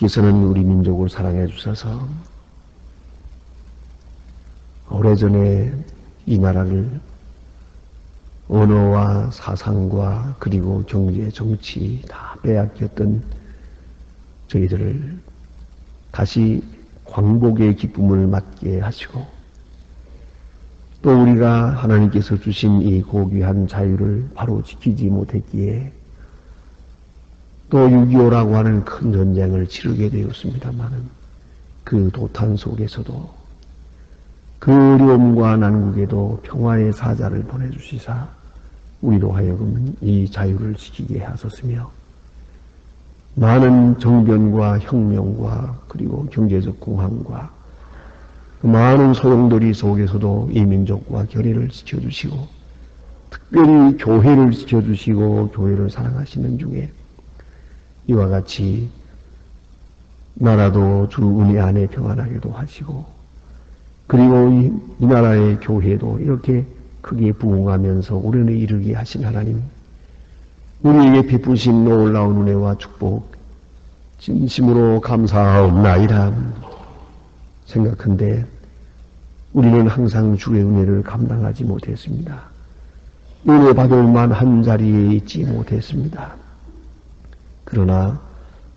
주께서는 우리 민족을 사랑해 주셔서 오래전에 이 나라를 언어와 사상과 그리고 경제, 정치 다 빼앗겼던 저희들을 다시 광복의 기쁨을 맞게 하시고 또 우리가 하나님께서 주신 이 고귀한 자유를 바로 지키지 못했기에 또 6.25라고 하는 큰 전쟁을 치르게 되었습니다만은 그 도탄 속에서도 그 어려움과 난국에도 평화의 사자를 보내주시사 우리로 하여금 이 자유를 지키게 하셨으며 많은 정변과 혁명과 그리고 경제적 공황과 그 많은 소용돌이 속에서도 이 민족과 결의를 지켜주시고 특별히 교회를 지켜주시고 교회를 사랑하시는 중에 이와 같이 나라도 주 은혜 안에 평안하게도 하시고 그리고 이, 이 나라의 교회도 이렇게 크게 부흥하면서 우리는 이르게 하신 하나님 우리에게 베푸신 놀라운 은혜와 축복 진심으로 감사하옵나이다 생각한데 우리는 항상 주의 은혜를 감당하지 못했습니다. 은혜 받을 만한 자리에 있지 못했습니다. 그러나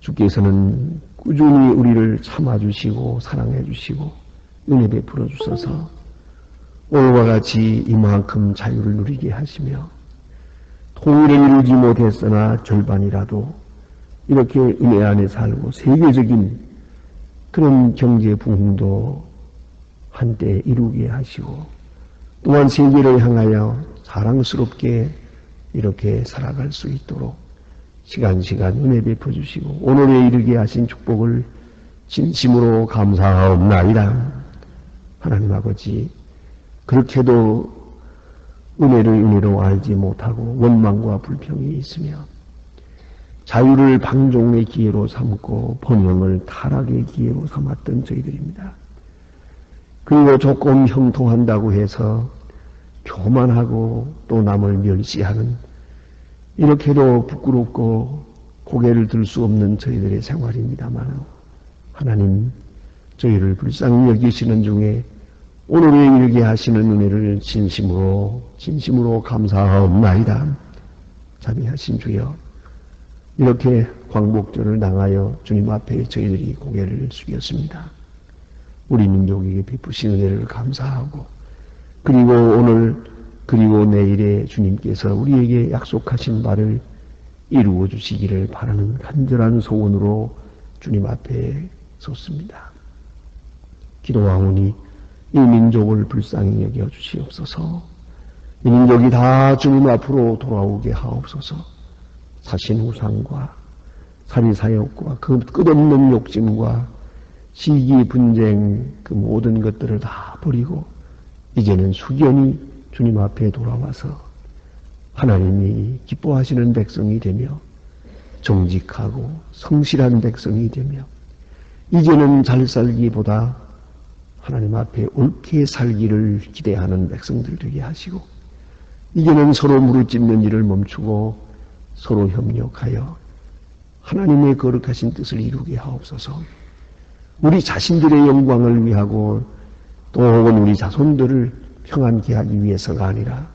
주께서는 꾸준히 우리를 참아주시고 사랑해주시고 은혜 베풀어 주셔서 오늘과 같이 이만큼 자유를 누리게 하시며 통일을 이루지 못했으나 절반이라도 이렇게 은혜 안에 살고 세계적인 그런 경제 부흥도 한때 이루게 하시고 또한 세계를 향하여 자랑스럽게 이렇게 살아갈 수 있도록 시간시간 은혜 베풀어 주시고 오늘에 이르게 하신 축복을 진심으로 감사하옵나이다. 하나님 아버지 그렇게도 은혜를 은혜로 알지 못하고 원망과 불평이 있으며 자유를 방종의 기회로 삼고 번영을 타락의 기회로 삼았던 저희들입니다. 그리고 조금 형통한다고 해서 교만하고 또 남을 멸시하는 이렇게도 부끄럽고 고개를 들 수 없는 저희들의 생활입니다만 하나님 저희를 불쌍히 여기시는 중에 오늘에 이르게 하시는 은혜를 진심으로 진심으로 감사하옵나이다. 자비하신 주여 이렇게 광복절을 당하여 주님 앞에 저희들이 고개를 숙였습니다. 우리 민족에게 베푸신 은혜를 감사하고 그리고 오늘 그리고 내일에 주님께서 우리에게 약속하신 바를 이루어 주시기를 바라는 간절한 소원으로 주님 앞에 섰습니다. 기도하오니 이 민족을 불쌍히 여겨 주시옵소서. 이 민족이 다 주님 앞으로 돌아오게 하옵소서. 사신 우상과 사리사욕과 그 끝없는 욕심과 시기 분쟁 그 모든 것들을 다 버리고 이제는 숙연히 주님 앞에 돌아와서 하나님이 기뻐하시는 백성이 되며 정직하고 성실한 백성이 되며 이제는 잘 살기보다 하나님 앞에 옳게 살기를 기대하는 백성들 되게 하시고 이제는 서로 무릎 찢는 일을 멈추고 서로 협력하여 하나님의 거룩하신 뜻을 이루게 하옵소서. 우리 자신들의 영광을 위하고 또 혹은 우리 자손들을 평안케 하기 위해서가 아니라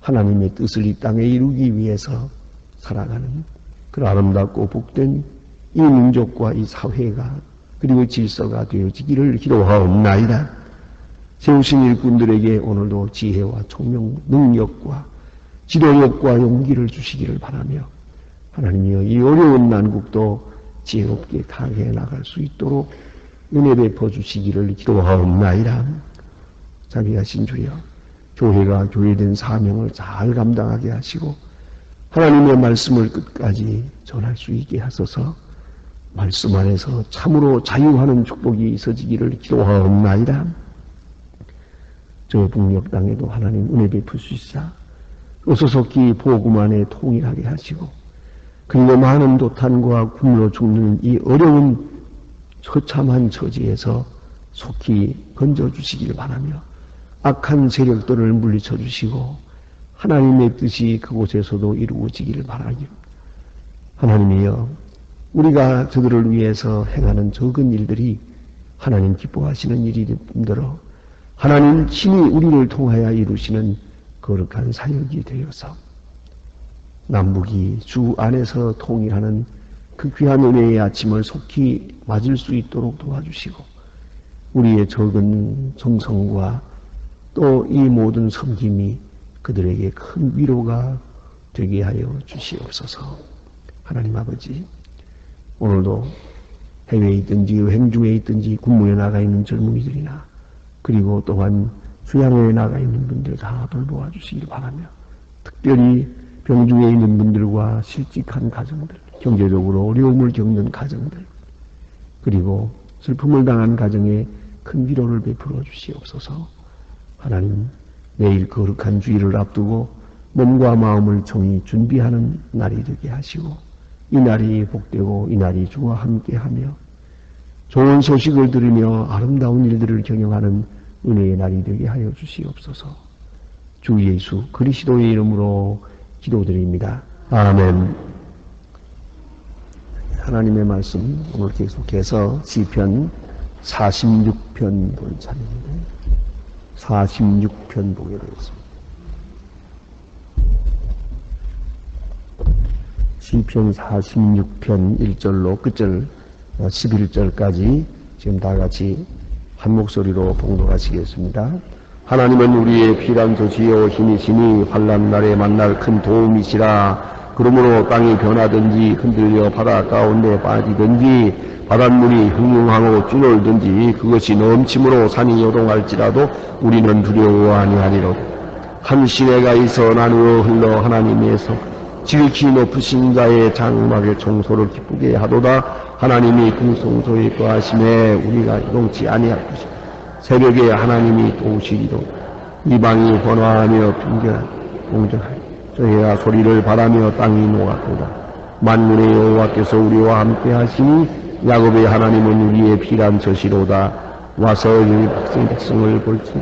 하나님의 뜻을 이 땅에 이루기 위해서 살아가는 그 아름답고 복된 이 민족과 이 사회가 그리고 질서가 되어지기를 기도하옵나이다. 세우신 일꾼들에게 오늘도 지혜와 총명, 능력과 지도력과 용기를 주시기를 바라며 하나님이여 이 어려운 난국도 지혜롭게 타해 나갈 수 있도록 은혜 베풀어 주시기를 기도하옵나이다. 자비하신 주여 교회가 교회된 사명을 잘 감당하게 하시고 하나님의 말씀을 끝까지 전할 수 있게 하소서 말씀 안에서 참으로 자유하는 축복이 있어지기를 기도하옵나이다. 저 북녘 땅에도 하나님 은혜 어서속히 복음 안에 통일하게 하시고 그리고 많은 도탄과 굶어 죽는 이 어려운 처참한 처지에서 속히 건져주시기를 바라며 악한 세력들을 물리쳐 주시고 하나님의 뜻이 그곳에서도 이루어지기를 바라기 하나님이여 우리가 저들을 위해서 행하는 적은 일들이 하나님 기뻐하시는 일이 힘들어 하나님 친히 우리를 통하여 이루시는 거룩한 사역이 되어서 남북이 주 안에서 통일하는 그 귀한 은혜의 아침을 속히 맞을 수 있도록 도와주시고 우리의 적은 정성과 또 이 모든 섬김이 그들에게 큰 위로가 되게 하여 주시옵소서. 하나님 아버지, 오늘도 해외에 있든지 행중에 있든지 군무에 나가 있는 젊은이들이나 그리고 또한 수양회에 나가 있는 분들 다 돌보아 주시길 바라며 특별히 병중에 있는 분들과 실직한 가정들, 경제적으로 어려움을 겪는 가정들, 그리고 슬픔을 당한 가정에 큰 위로를 베풀어 주시옵소서. 하나님, 내일 거룩한 주일을 앞두고 몸과 마음을 종이 준비하는 날이 되게 하시고, 이 날이 복되고 이 날이 주와 함께하며 좋은 소식을 들으며 아름다운 일들을 경영하는 은혜의 날이 되게 하여 주시옵소서. 주 예수 그리스도의 이름으로 기도드립니다. 아멘. 하나님의 말씀 오늘 계속해서 시편 46편 볼 차례인데 46편 보게 되겠습니다. 시편 46편 1절로 끝절 11절까지 지금 다 같이 한 목소리로 봉독하시겠습니다. 하나님은 우리의 피란 조시요 힘이시니 환란 날에 만날 큰 도움이시라. 그러므로 땅이 변하든지 흔들려 바다 가운데 빠지든지 바닷물이 흉흉하고 줄어들든지 그것이 넘침으로 산이 요동할지라도 우리는 두려워 아니하리로. 한 시내가 있어 나누어 흘러 하나님에서 지극히 높으신 자의 장막의 청소를 기쁘게 하도다 하나님이 궁성소에 거하심에 우리가 이동치 아니할 것이다. 새벽에 하나님이 도우시리도 이방이 번화하며 빙결한 공정하리 저희가 소리를 바라며 땅이 녹았도다. 만군의 여호와께서 우리와 함께 하시니 야곱의 하나님은 우리의 피란 젖이로다. 와서 이 백성 백성을 볼지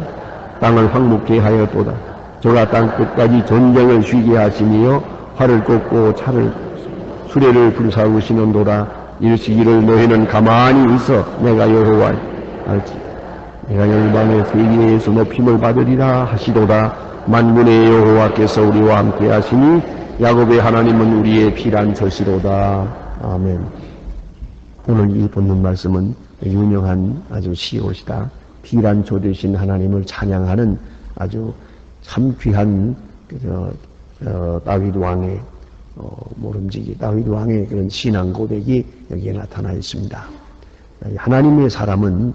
땅을 황묵게 하였도다. 저가 땅 끝까지 전쟁을 쉬게 하시며 활을 꽂고 차를 수레를 불사우시는도다. 일시기를 너희는 가만히 있어 내가 여호와 알지. 내가 열방의 세계에서 높임을 받으리라 하시도다 만군의 여호와께서 우리와 함께 하시니 야곱의 하나님은 우리의 피란 젖이로다. 아멘. 오늘 이 본문 말씀은 유명한 아주 시옷이다. 피란 조 되신 하나님을 찬양하는 아주 참 귀한 그 어, 다윗 왕의 어, 모름지기 다윗 왕의 그런 신앙 고백이 여기에 나타나 있습니다. 하나님의 사람은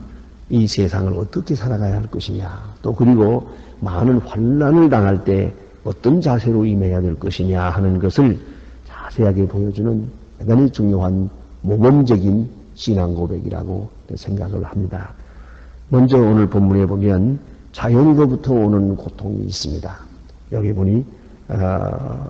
이 세상을 어떻게 살아가야 할 것이냐, 또 그리고 많은 환란을 당할 때 어떤 자세로 임해야 될 것이냐 하는 것을 자세하게 보여주는 대단히 중요한 모범적인 신앙 고백이라고 생각을 합니다. 먼저 오늘 본문에 보면 자연으로부터 오는 고통이 있습니다. 여기 보니 어,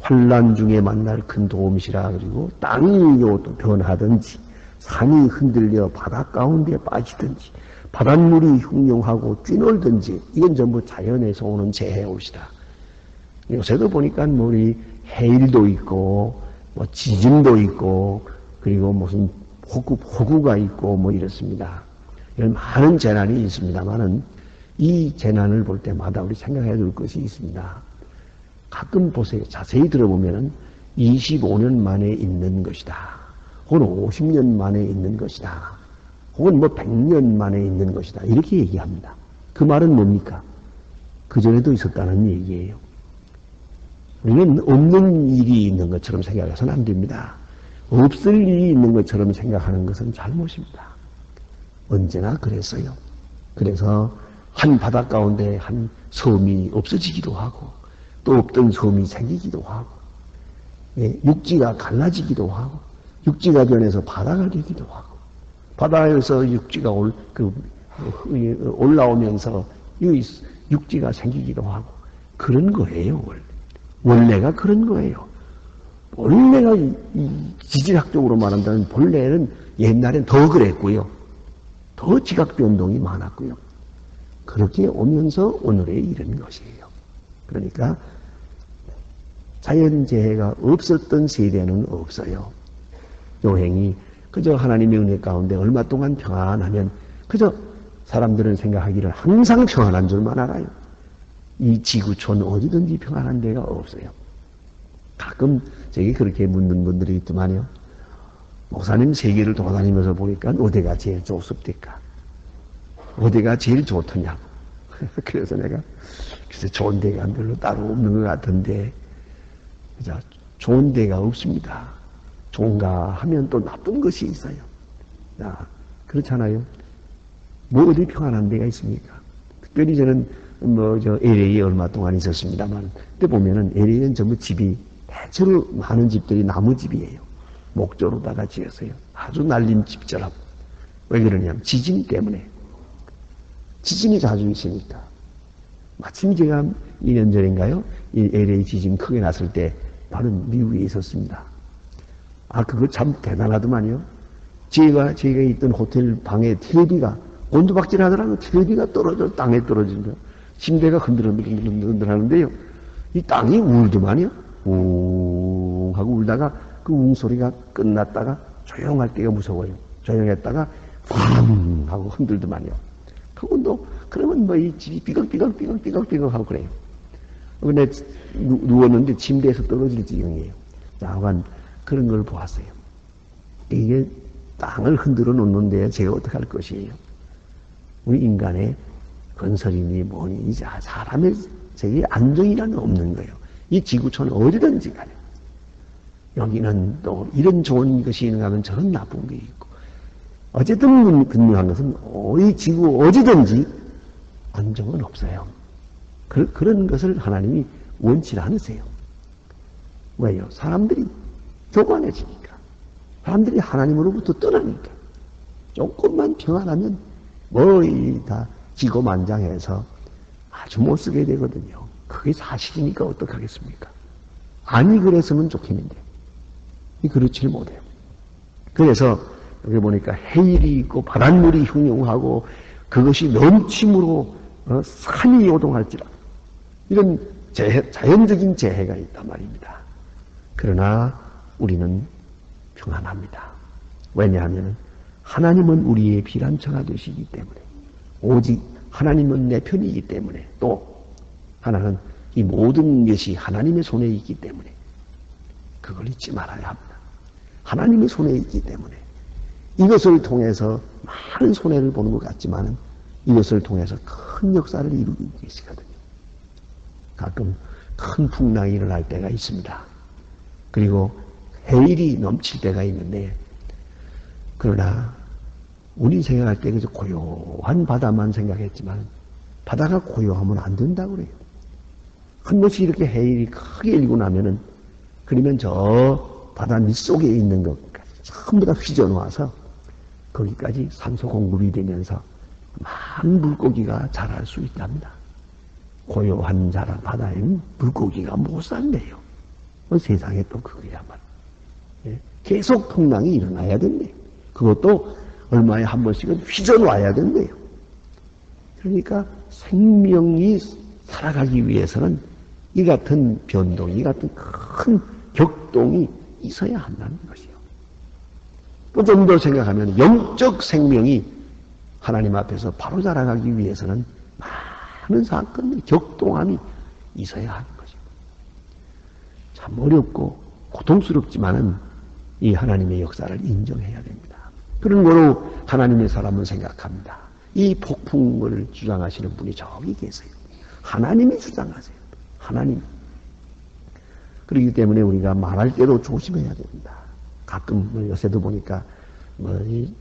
환란 중에 만날 큰 도움이시라 그리고 땅이 또 변하든지 산이 흔들려 바다 가운데 빠지든지 바닷물이 흉흉하고 뛰놀든지 이건 전부 자연에서 오는 재해옷이다. 요새도 보니까 뭐 우리 해일도 있고 뭐 지진도 있고 그리고 무슨 호구, 호구가 있고 뭐 이렇습니다. 이런 많은 재난이 있습니다만은 이 재난을 볼 때마다 우리 생각해야 될 것이 있습니다. 가끔 보세요. 자세히 들어보면 25년 만에 있는 것이다. 혹은 50년 만에 있는 것이다. 혹은 뭐 100년 만에 있는 것이다. 이렇게 얘기합니다. 그 말은 뭡니까? 그전에도 있었다는 얘기예요. 우리는 없는 일이 있는 것처럼 생각해서는 안 됩니다. 없을 일이 있는 것처럼 생각하는 것은 잘못입니다. 언제나 그랬어요. 그래서 한 바다 가운데 한 섬이 없어지기도 하고 또 없던 섬이 생기기도 하고 예, 육지가 갈라지기도 하고 육지가 변해서 바다가 되기도 하고 바다에서 육지가 올, 그, 올라오면서 육지가 생기기도 하고 그런 거예요 원래. 원래가 그런 거예요. 원래가 지질학적으로 말한다면 본래는 옛날엔 더 그랬고요. 더 지각 변동이 많았고요. 그렇게 오면서 오늘에 이른 것이에요. 그러니까 자연재해가 없었던 세대는 없어요. 여행이 그저 하나님의 은혜 가운데 얼마 동안 평안하면 그저 사람들은 생각하기를 항상 평안한 줄만 알아요. 이 지구촌 어디든지 평안한 데가 없어요. 가끔 저기 그렇게 묻는 분들이 있더만요. 목사님 세계를 돌아다니면서 보니까 어디가 제일 좋습니까? 어디가 제일 좋더냐고. 그래서 내가 글쎄 좋은 데가 별로 따로 없는 것 같은데 자, 좋은 데가 없습니다. 좋은가 하면 또 나쁜 것이 있어요. 자, 그렇잖아요. 뭐 어디 평안한 데가 있습니까? 특별히 저는 뭐 저 LA에 얼마 동안 있었습니다만 그때 보면은 LA는 전부 집이 대체로 많은 집들이 나무집이에요. 목조로다가 지었어요. 아주 날린 집처럼. 왜 그러냐면 지진 때문에. 지진이 자주 있으니까. 마침 제가 2년 전인가요? 이 LA 지진 크게 났을 때 바로 미국에 있었습니다. 아, 그거 참 대단하더만요. 제가, 제가 있던 호텔 방에 텔레비가 온도박질 하더라고요. 텔레비가 떨어져, 땅에 떨어진다. 침대가 흔들흔들 하는데요. 이 땅이 울더만요. 웅 하고 울다가 그 웅 소리가 끝났다가 조용할 때가 무서워요. 조용했다가 팡 하고 흔들더만요. 그건도 그러면 뭐 이 집이 삐걱삐걱 삐걱삐걱 삐걱 하고 그래요. 근데 누, 누웠는데 침대에서 떨어질 지경이에요. 야간 그런 걸 보았어요. 이게 땅을 흔들어 놓는데 제가 어떻게 할 것이에요? 우리 인간의 건설이니 뭐니 이제 사람의 저기 안정이라는 없는 거예요. 이 지구촌 어디든지 간에 여기는 또 이런 좋은 것이 있는가 하면 저런 나쁜 게 있고 어쨌든 근무한 것은 이 지구 어디든지 안정은 없어요. 그, 런 것을 하나님이 원치 않으세요. 왜요? 사람들이 교관해지니까. 사람들이 하나님으로부터 떠나니까. 조금만 평안하면 머리 다 지고만장해서 아주 못 쓰게 되거든요. 그게 사실이니까 어떡하겠습니까? 아니 그랬으면 좋겠는데. 그렇지 못해요. 그래서 여기 보니까 해일이 있고 바닷물이 흉흉하고 그것이 넘침으로 어, 산이 요동할지라 이런 재해, 자연적인 재해가 있단 말입니다. 그러나 우리는 평안합니다. 왜냐하면 하나님은 우리의 비란처가 되시기 때문에 오직 하나님은 내 편이기 때문에 또 하나는 이 모든 것이 하나님의 손에 있기 때문에 그걸 잊지 말아야 합니다. 하나님의 손에 있기 때문에 이것을 통해서 많은 손해를 보는 것 같지만 이것을 통해서 큰 역사를 이루고 계시거든요. 가끔 큰 풍랑이 일어날 때가 있습니다. 그리고 해일이 넘칠 때가 있는데 그러나 우리 생각할 때 그저 고요한 바다만 생각했지만 바다가 고요하면 안 된다고 그래요. 한 번씩 이렇게 해일이 크게 일고 나면은 그러면 저 바다 밑속에 있는 것까지 전부 다 휘저어놔서 거기까지 산소 공급이 되면서 많은 물고기가 자랄 수 있답니다. 고요한 자라 바다에는 물고기가 못 산대요. 뭐 세상에 또. 예? 계속 풍랑이 일어나야 된대요. 그것도 얼마에 한 번씩은 휘저어놔야 된대요. 그러니까 생명이 살아가기 위해서는 이 같은 변동, 이 같은 큰 격동이 있어야 한다는 것이요. 또 좀 더 생각하면 영적 생명이 하나님 앞에서 바로 자라가기 위해서는 많은 사건들, 격동함이 있어야 하는 것입니다. 참 어렵고 고통스럽지만은 이 하나님의 역사를 인정해야 됩니다. 그런 거로 하나님의 사람은 생각합니다. 이 폭풍을 주장하시는 분이 저기 계세요. 하나님이 주장하세요. 하나님. 그렇기 때문에 우리가 말할 때도 조심해야 됩니다. 가끔 뭐 요새도 보니까 뭐이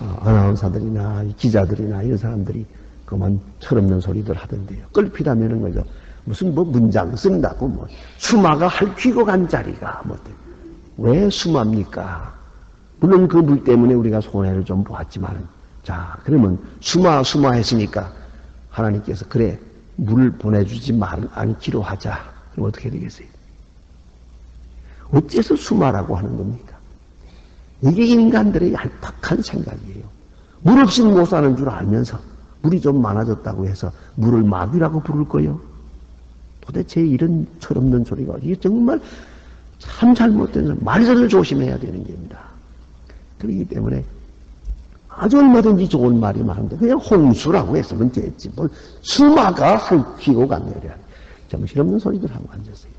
어, 아나운서들이나 기자들이나 이런 사람들이 그만 철없는 소리들 하던데요. 끌피다면은 거죠. 무슨 뭐 문장 쓴다고 뭐 수마가 핥히고 간 자리가 뭐 왜 수마입니까? 물론 그 물 때문에 우리가 손해를 좀 보았지만 자 그러면 수마 수마 했으니까 하나님께서 그래 물을 보내주지 말 않기로 하자. 그럼 어떻게 되겠어요? 어째서 수마라고 하는 겁니까? 이게 인간들의 얄팍한 생각이에요. 물 없이는 못 사는 줄 알면서 물이 좀 많아졌다고 해서 물을 마귀라고 부를 거요. 도대체 이런 철없는 소리가 정말 참 잘못된 말들을 조심해야 되는 겁니다. 그렇기 때문에 아주 얼마든지 좋은 말이 많은데 그냥 홍수라고 했으면 됐지. 뭘 수마가 핥히고 갔네요. 정신없는 소리들 하고 앉았어요.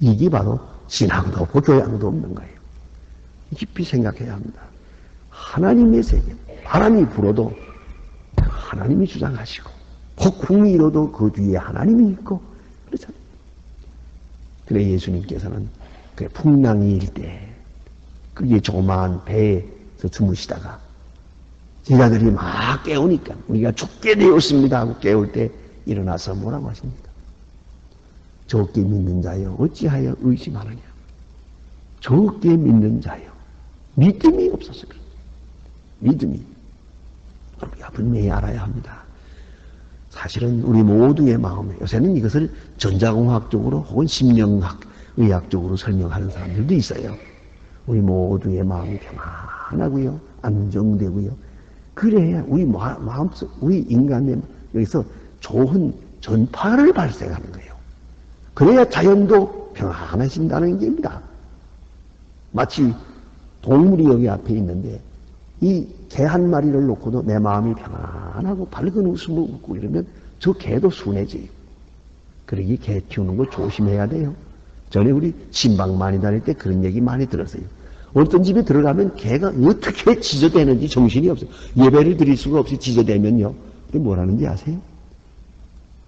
이게 바로 신앙도 없고 교양도 없는 거예요. 깊이 생각해야 합니다. 하나님의 세계, 바람이 불어도 하나님이 주장하시고 폭풍이 일어도 그 뒤에 하나님이 있고 그렇잖아요. 그래 예수님께서는 그 풍랑이 일때 그게 조그마한 배에서 주무시다가 제자들이 막 깨우니까 우리가 죽게 되었습니다 하고 깨울 때 일어나서 뭐라고 하십니까? 적게 믿는 자여 어찌하여 의심하느냐? 적게 믿는 자여 믿음이 없어서 그래. 믿음이 우리가 분명히 알아야 합니다. 사실은 우리 모두의 마음에 요새는 이것을 전자공학적으로 혹은 심령학, 의학적으로 설명하는 사람들도 있어요. 우리 모두의 마음이 평안하고요, 안정되고요. 그래야 우리 마, 마음속, 우리 인간의 여기서 좋은 전파를 발생하는 거예요. 그래야 자연도 평안해진다는 얘기입니다. 마치 동물이 여기 앞에 있는데 이 개 한 마리를 놓고도 내 마음이 평안하고 밝은 웃음을 웃고 이러면 저 개도 순해져요. 그러기 개 키우는 거 조심해야 돼요. 전에 우리 신방 많이 다닐 때 그런 얘기 많이 들었어요. 어떤 집에 들어가면 개가 어떻게 지저대는지 정신이 없어요. 예배를 드릴 수가 없이 지저대면요. 그게 뭐라는지 아세요?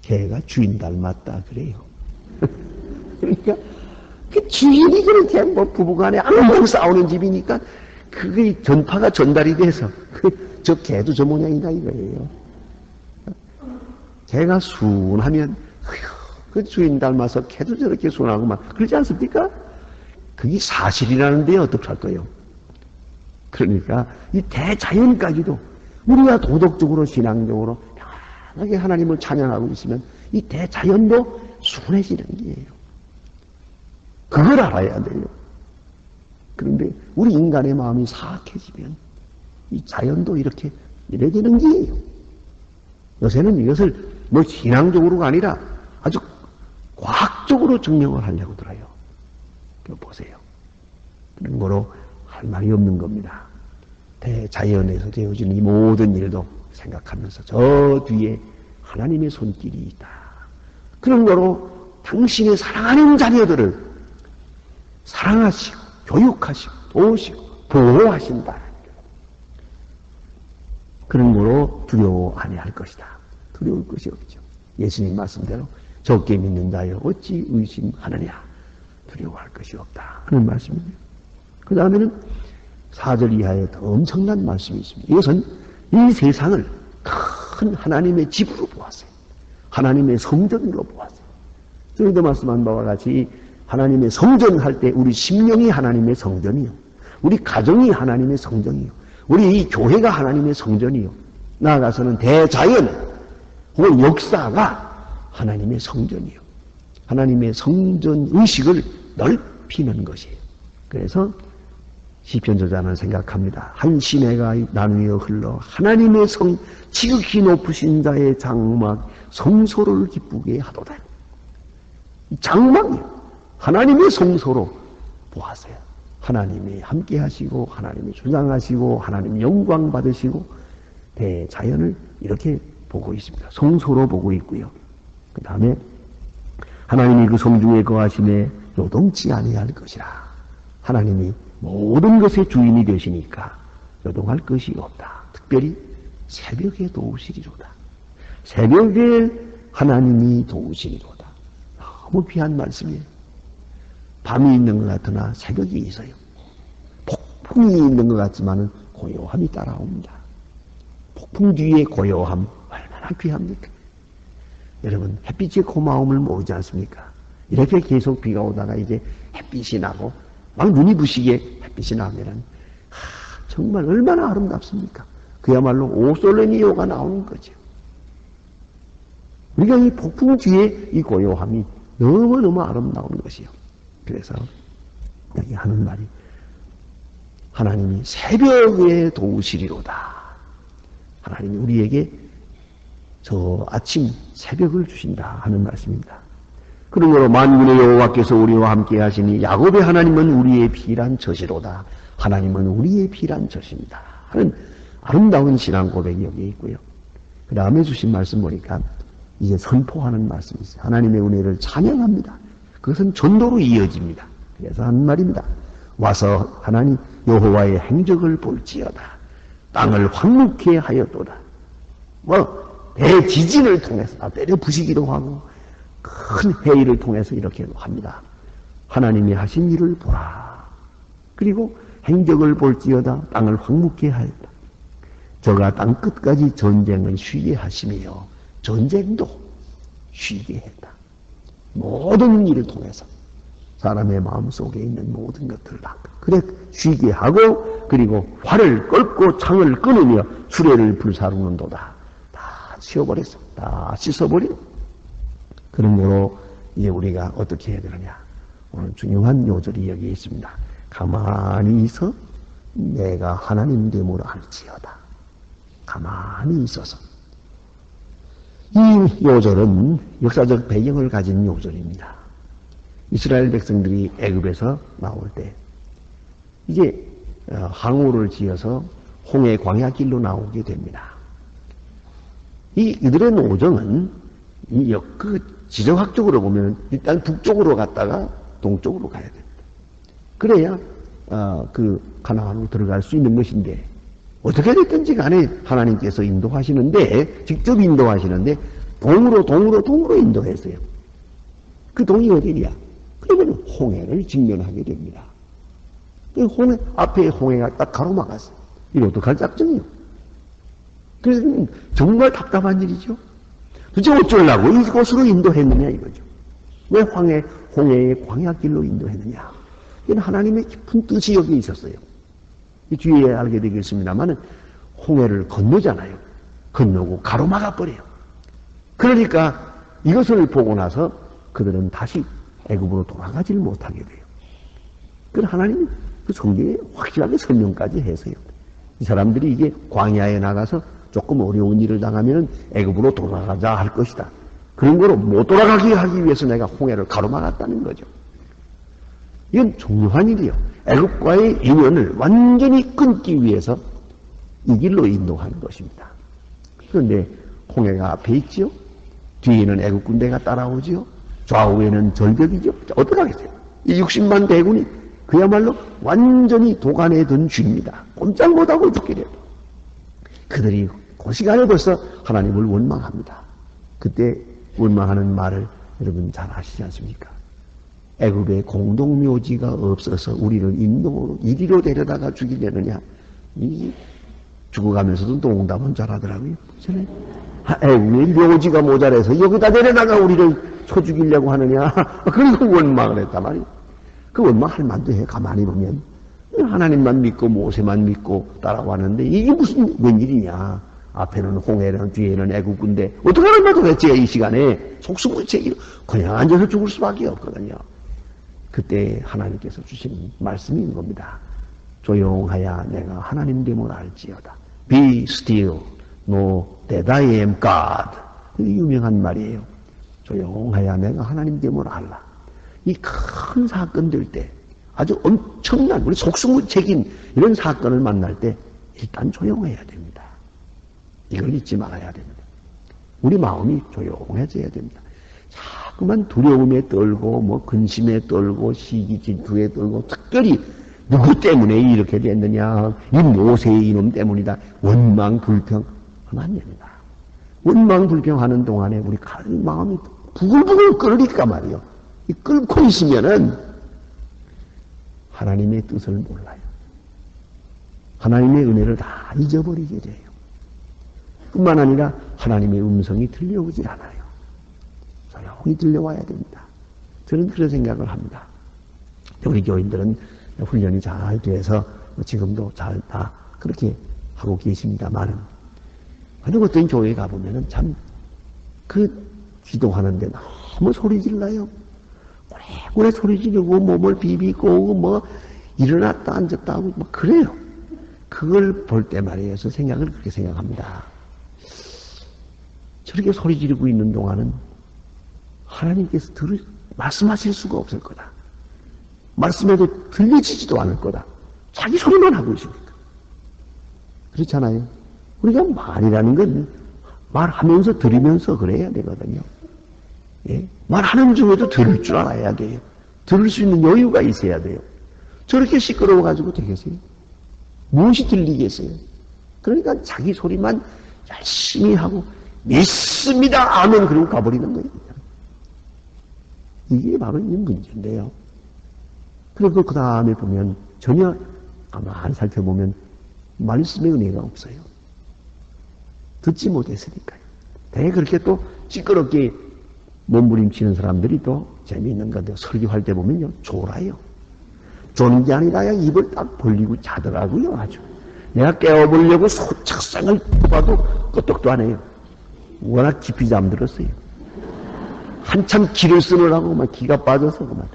개가 주인 닮았다 그래요. 그러니까 그 주인이 그렇게 뭐 부부간에 항상 싸우는 집이니까 그게 전파가 전달이 돼서 그저 개도 저 모양이다 이거예요. 개가 순하면 그 주인 닮아서 개도 저렇게 순하고 막 그러지 않습니까? 그게 사실이라는데 어떡할 거예요? 그러니까 이 대자연까지도 우리가 도덕적으로 신앙적으로 편하게 하나님을 찬양하고 있으면 이 대자연도 순해지는 게예요. 그걸 알아야 돼요. 그런데 우리 인간의 마음이 사악해지면 이 자연도 이렇게 이래 되는 게예요. 요새는 이것을 뭐 신앙적으로가 아니라 아주 과학적으로 증명을 하려고 들어요. 보세요. 그런 거로 할 말이 없는 겁니다. 대자연에서 되어지는 이 모든 일도 생각하면서 저 뒤에 하나님의 손길이 있다. 그런 거로 당신의 사랑하는 자녀들을 사랑하시고 교육하시고 도우시고 보호하신다. 그런 거로 두려워 아니할 것이다. 두려울 것이 없죠. 예수님 말씀대로 적게 믿는 자여 어찌 의심하느냐. 두려워할 것이 없다. 하는 말씀입니다. 그 다음에는 4절 이하에 더 엄청난 말씀이 있습니다. 이것은 이 세상을 큰 하나님의 집으로 보았어요. 하나님의 성전으로 보았어요. 저희도 말씀한 바와 같이 하나님의 성전 할 때 우리 심령이 하나님의 성전이요. 우리 가정이 하나님의 성전이요. 우리 이 교회가 하나님의 성전이요. 나아가서는 대자연 혹은 역사가 하나님의 성전이요. 하나님의 성전 의식을 넓히는 것이에요. 그래서 시편 저자는 생각합니다. 한 시내가 나누어 흘러 하나님의 성 지극히 높으신 자의 장막 성소를 기쁘게 하도다. 장막이 하나님의 성소로 보았어요. 하나님이 함께 하시고 하나님이 주장하시고 하나님 영광 받으시고 대자연을 이렇게 보고 있습니다. 성소로 보고 있고요. 그 다음에 하나님이 그 성중에 거하심에 요동치 아니할 것이라. 하나님이 모든 것의 주인이 되시니까 요동할 것이 없다. 특별히 새벽에 도우시리로다. 새벽에 하나님이 도우시리로다. 너무 귀한 말씀이에요. 밤이 있는 것 같으나 새벽이 있어요. 폭풍이 있는 것 같지만은 고요함이 따라옵니다. 폭풍 뒤에 고요함 얼마나 귀합니까? 여러분 햇빛의 고마움을 모르지 않습니까? 이렇게 계속 비가 오다가 이제 햇빛이 나고 막 눈이 부시게 햇빛이 나면은 하, 정말 얼마나 아름답습니까? 그야말로 오솔레니오가 나오는 거죠. 우리가 이 폭풍 뒤에 이 고요함이 너무너무 아름다운 것이요. 그래서 여기 하는 말이 하나님이 새벽에 도우시리로다. 하나님이 우리에게 저 아침 새벽을 주신다 하는 말씀입니다. 그러므로 만군의 여호와께서 우리와 함께 하시니 야곱의 하나님은 우리의 비란 젖이로다. 하나님은 우리의 피란 젖입니다. 하는 아름다운 신앙 고백이 여기에 있고요. 그 다음에 주신 말씀 보니까 이제 선포하는 말씀이 있어요. 하나님의 은혜를 찬양합니다. 그것은 전도로 이어집니다. 그래서 한 말입니다. 와서 하나님 여호와의 행적을 볼지어다. 땅을 황무케 하였도다. 뭐 대지진을 통해서 아, 때려 부시기도 하고 큰 회의를 통해서 이렇게 합니다. 하나님이 하신 일을 보라. 그리고 행적을 볼지어다 땅을 황무케 하였다. 저가 땅 끝까지 전쟁을 쉬게 하시며 전쟁도 쉬게 했다. 모든 일을 통해서 사람의 마음속에 있는 모든 것들을 다 그래 쉬게 하고 그리고 활을 꺾고 창을 끊으며 수레를 불사르는도다. 다 치워버렸어. 다 씻어버린 그런 거로 이제 우리가 어떻게 해야 되느냐. 오늘 중요한 요절이 여기 있습니다. 가만히 있어 내가 하나님 됨으로 알지어다. 가만히 있어서. 이 요절은 역사적 배경을 가진 요절입니다. 이스라엘 백성들이 애굽에서 나올 때 이제 어, 항우를 지어서 홍해 광야길로 나오게 됩니다. 이 이들의 노정은 이 역, 그 지정학적으로 보면 일단 북쪽으로 갔다가 동쪽으로 가야 됩니다. 그래야 어, 그 가나안으로 들어갈 수 있는 것인데 어떻게 됐든지 간에 하나님께서 인도하시는데 직접 인도하시는데 동으로 동으로 동으로 인도했어요. 그 동이 어디냐? 그러면 홍해를 직면하게 됩니다. 그 홍해 앞에 홍해가 딱 가로막았어요. 이거 어떡할 작정이요? 그래서 정말 답답한 일이죠. 도대체 어쩌려고 이곳으로 인도했느냐 이거죠. 왜 황해, 홍해의 광야길로 인도했느냐. 이건 하나님의 깊은 뜻이 여기 있었어요. 이 뒤에 알게 되겠습니다만은 홍해를 건너잖아요. 건너고 가로막아 버려요. 그러니까 이것을 보고 나서 그들은 다시 애굽으로 돌아가지를 못하게 돼요. 그걸 하나님이 그 성경에 확실하게 설명까지 해서요. 이 사람들이 이게 광야에 나가서 조금 어려운 일을 당하면 애굽으로 돌아가자 할 것이다. 그런 거로 못 돌아가게 하기 위해서 내가 홍해를 가로막았다는 거죠. 이건 중요한 일이요. 애굽과의 인연을 완전히 끊기 위해서 이 길로 인도하는 것입니다. 그런데 홍해가 앞에 있지요. 뒤에는 애국 군대가 따라오지요. 좌우에는 절벽이죠. 어떡 하겠어요? 이 60만 대군이 그야말로 완전히 도간에 든 쥐입니다. 꼼짝 못하고 죽게 돼요. 그들이 그 시간에 벌써 하나님을 원망합니다. 그때 원망하는 말을 여러분 잘 아시지 않습니까? 애굽에 공동묘지가 없어서 우리를 인도로 이리로 데려다가 죽이려느냐? 이 죽어가면서도 농담은 잘하더라고요. 애굽에 묘지가 모자라서 여기다 데려다가 우리를 쳐 죽이려고 하느냐? 그리고 원망을 했단 말이에요. 그 원망할 만도 해. 가만히 보면 하나님만 믿고 모세만 믿고 따라가는데 이게 무슨 웬일이냐? 앞에는 홍해는 뒤에는 애국군데 어떻게 하면 도대체 이 시간에 속수무리 그냥 앉아서 죽을 수밖에 없거든요. 그때 하나님께서 주신 말씀이 있는 겁니다. 조용하야 내가 하나님 됨을 알지어다. Be still, know that I am God. 유명한 말이에요. 조용하야 내가 하나님 됨을 알라. 이 큰 사건들 때 아주 엄청난 우리 속수무책인 이런 사건을 만날 때 일단 조용해야 됩니다. 이걸 잊지 말아야 됩니다. 우리 마음이 조용해져야 됩니다. 자꾸만 두려움에 떨고 뭐 근심에 떨고 시기 질투에 떨고 특별히 누구 때문에 이렇게 됐느냐 이 모세의 이놈 때문이다 원망 불평 하면 안 됩니다. 원망 불평하는 동안에 우리 마음이 부글부글 끓으니까 말이요. 이 끓고 있으면은 하나님의 뜻을 몰라요. 하나님의 은혜를 다 잊어버리게 돼요. 뿐만 아니라 하나님의 음성이 들려오질 않아요. 조용히 들려와야 됩니다. 저는 그런 생각을 합니다. 우리 교인들은 훈련이 잘 돼서 지금도 잘 다 그렇게 하고 계십니다만은 어느 어떤 교회에 가보면은 참 그 기도하는데 너무 소리 질러요. 오래 소리 지르고 몸을 비비고 뭐 일어났다 앉았다 하고 뭐 그래요. 그걸 볼 때 말이에요. 저 생각을 그렇게 생각합니다. 저렇게 소리 지르고 있는 동안은 하나님께서 들 말씀하실 수가 없을 거다. 말씀해도 들려지지도 않을 거다. 자기 소리만 하고 있으니까. 그렇잖아요. 우리가 말이라는 건 말하면서 들으면서 그래야 되거든요. 예? 말하는 중에도 들을 줄 알아야 돼요. 들을 수 있는 여유가 있어야 돼요. 저렇게 시끄러워가지고 되겠어요? 무엇이 들리겠어요? 그러니까 자기 소리만 열심히 하고 믿습니다 하면 그러고 가버리는 거예요. 이게 바로 이 문제인데요. 그리고 그 다음에 보면 전혀 가만히 살펴보면 말씀의 은혜가 없어요. 듣지 못했으니까요. 되게 그렇게 또 시끄럽게 몸부림치는 사람들이 또 재미있는 건데 설교할 때 보면요 졸아요. 조는 게 아니라 입을 딱 벌리고 자더라고요 아주. 내가 깨워보려고 소, 책상을 뽑아도 끄떡도 안 해요. 워낙 깊이 잠들었어요. 한참 기를 쓰느라고 막 기가 빠져서 그만.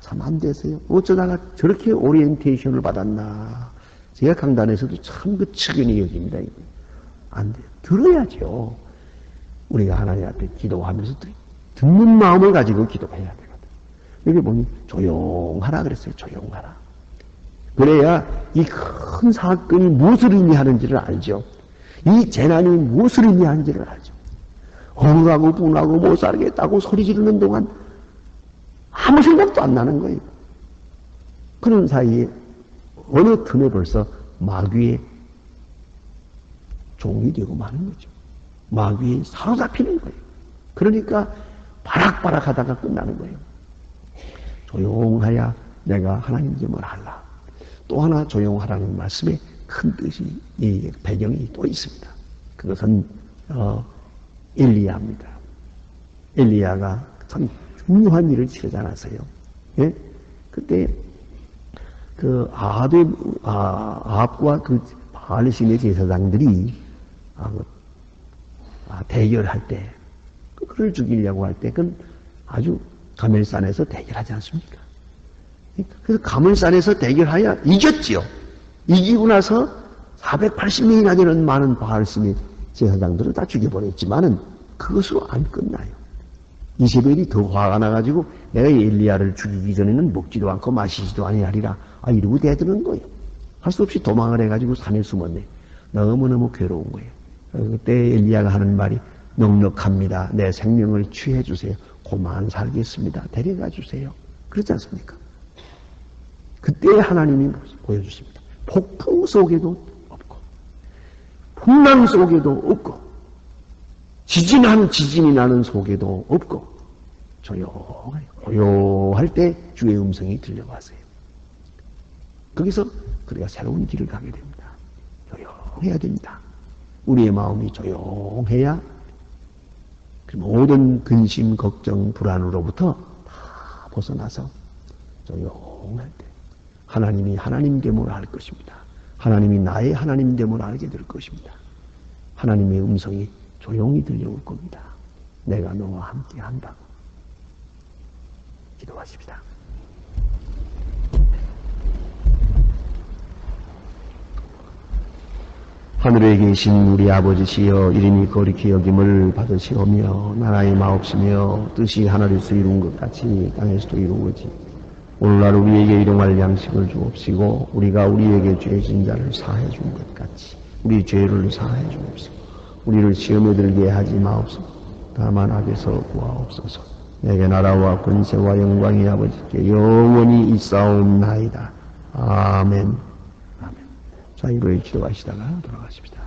참안 되세요. 어쩌다가 저렇게 오리엔테이션을 받았나. 제가 강단에서도 참 그 측은히 여깁니다. 안 돼요. 들어야죠. 우리가 하나님 앞에 기도하면서 듣는 마음을 가지고 기도해야 되거든. 여기 보니 조용하라 그랬어요. 조용하라. 그래야 이 큰 사건이 무엇을 의미하는지를 알죠. 이 재난이 무엇을 의미하는지를 알죠. 억울하고 분하고 못 살겠다고 소리 지르는 동안 아무 생각도 안 나는 거예요. 그런 사이에 어느 틈에 벌써 마귀의 종이 되고 마는 거죠. 마귀에 사로잡히는 거예요. 그러니까 바락바락 하다가 끝나는 거예요. 조용하야 내가 하나님 점을 알라. 또 하나 조용하라는 말씀에 큰 뜻이, 이 배경이 또 있습니다. 그것은, 어, 엘리야입니다. 엘리야가 참 중요한 일을 치르지 않았어요. 예? 그때, 그, 아합의, 아, 아합과 그 바알신의 제사장들이, 아, 그, 아, 대결할 때, 그를 죽이려고 할 때, 그건 아주 가멜산에서 대결하지 않습니까? 그래서 가물산에서 대결하여 이겼지요. 이기고 나서 480명이나 되는 많은 바알신의 제사장들을 다 죽여버렸지만은 그것으로 안 끝나요. 이세벨이 더 화가 나가지고 내가 엘리야를 죽이기 전에는 먹지도 않고 마시지도 아니하리라. 아 이러고 대드는 거예요. 할 수 없이 도망을 해가지고 산에 숨었네. 너무너무 괴로운 거예요. 그때 엘리야가 하는 말이 넉넉합니다. 내 생명을 취해 주세요. 고만 살겠습니다. 데려가 주세요. 그렇지 않습니까? 그때 하나님이 보여주십니다. 폭풍 속에도 풍랑 속에도 없고, 지진한 지진이 나는 속에도 없고, 조용해요. 고요할 때 주의 음성이 들려왔어요. 거기서 우리가 새로운 길을 가게 됩니다. 조용해야 됩니다. 우리의 마음이 조용해야 그 모든 근심, 걱정, 불안으로부터 다 벗어나서 조용할 때 하나님이 하나님됨을 알 것입니다. 하나님이 나의 하나님 됨을 알게 될 것입니다. 하나님의 음성이 조용히 들려올 겁니다. 내가 너와 함께 한다고. 기도하십시다. 하늘에 계신 우리 아버지시여 이름이 거룩히 여김을 받으시오며 나라의 마옵시며 뜻이 하늘에서 이룬 것 같이 땅에서도 이루어지 오늘날 우리에게 일용할 양식을 주옵시고 우리가 우리에게 죄진 자를 사해 준 것 같이 우리 죄를 사해 주옵시고 우리를 시험에 들게 하지 마옵소서. 다만 악에서 구하옵소서. 내게 나라와 권세와 영광이 아버지께 영원히 있사옵나이다. 아멘. 아멘. 자 이거에 기도하시다가 돌아가십니다